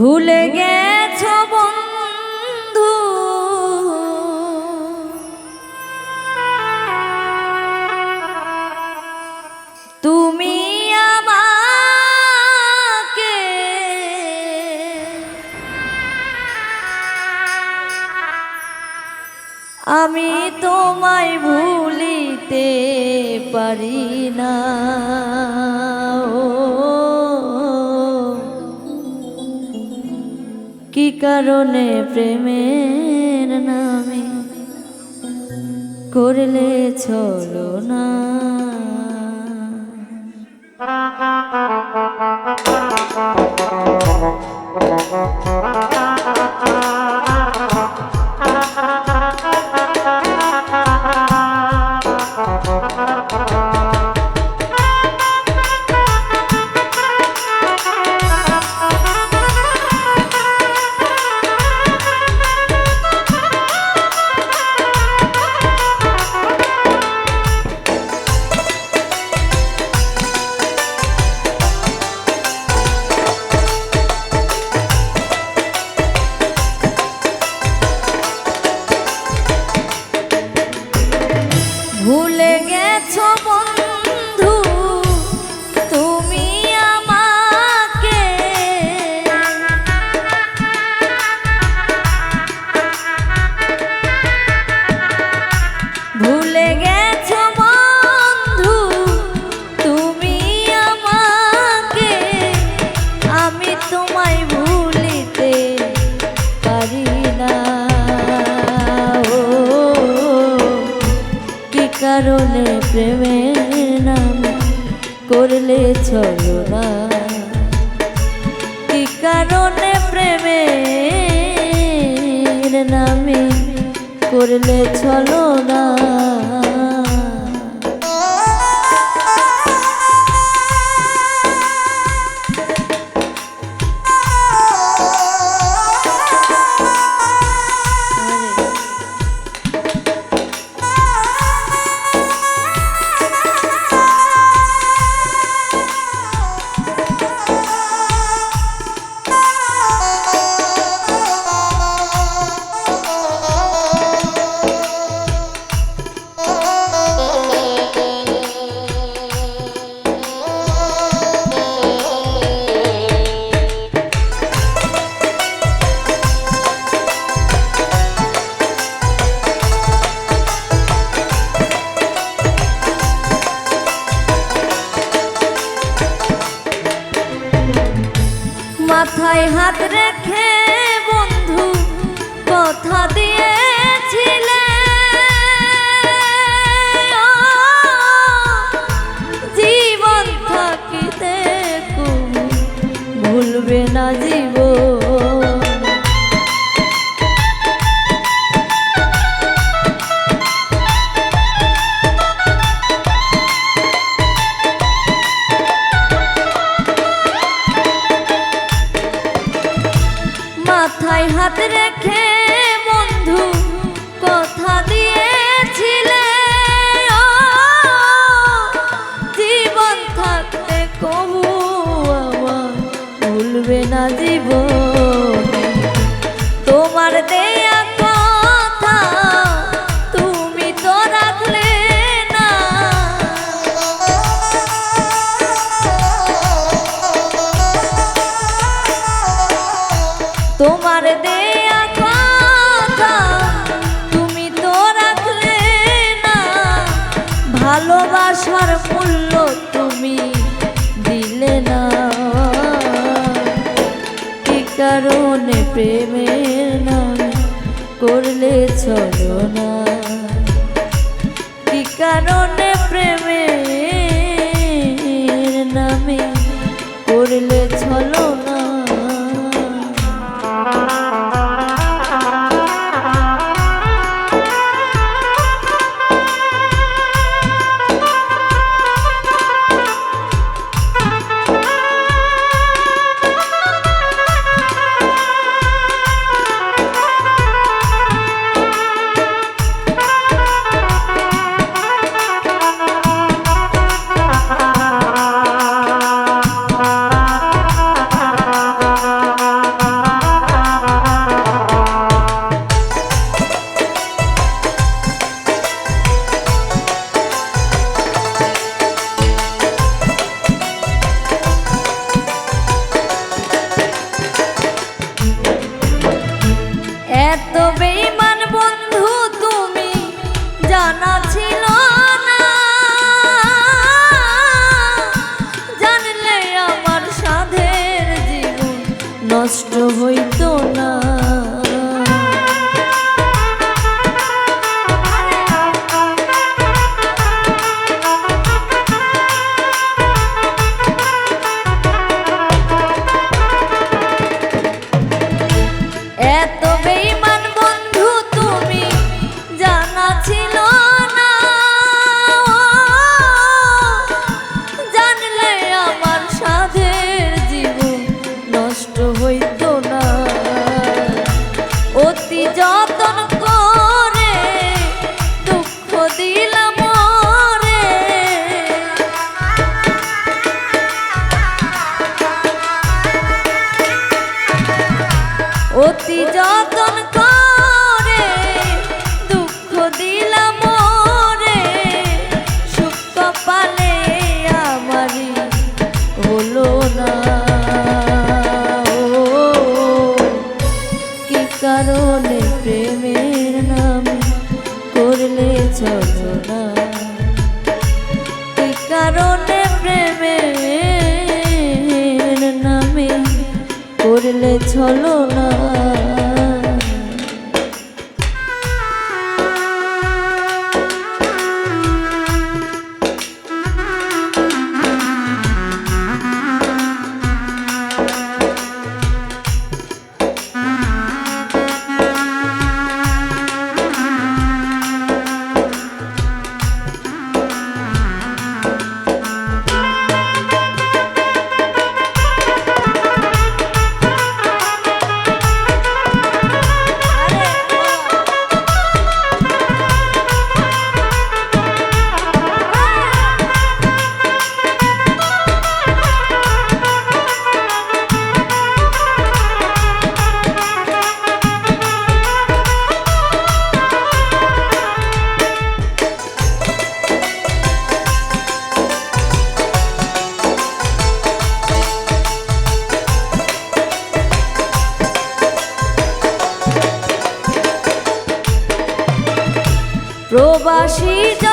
ভুলে গেছ বন্ধু। তুমি আমাকে আমি তোমায় ভুলিতে পারি না। কি কারণে প্রেমের নামে করলে চলো না? ভুলে কারণে প্রেমের নাম করলে চলো না। কি কারণে প্রেমে নামে করলে চলো না? মাথায় হাত রেখে বন্ধু কথা দিয়েছিলে। জীবন থাকিতে কুমি ভুলবে না জীবন। প্রেমের নামে করলে চলো না। কি কারণে baby. নষ্ট হইত প্রবাসী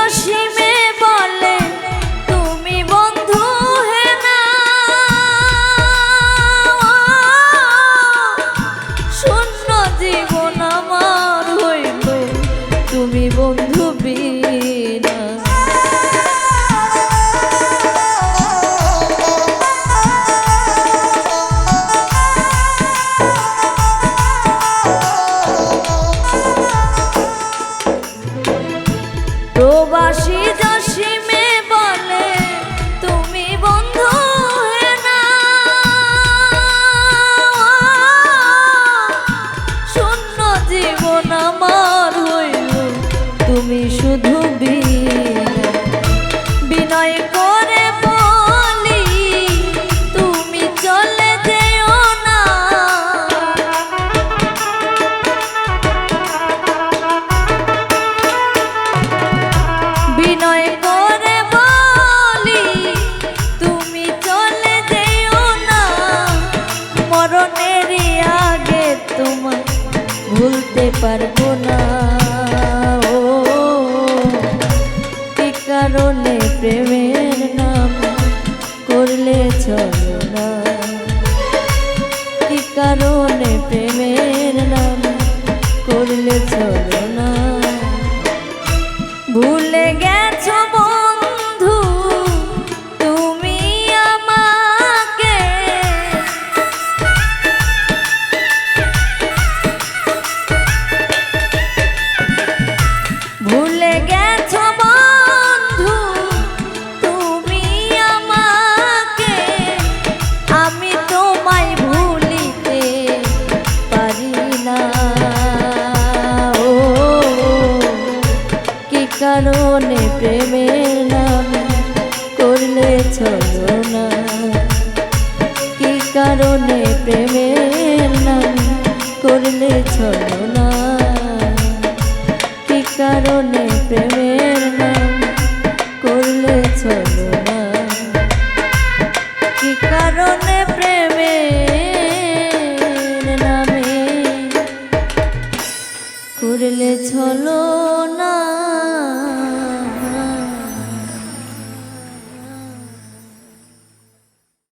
কারণে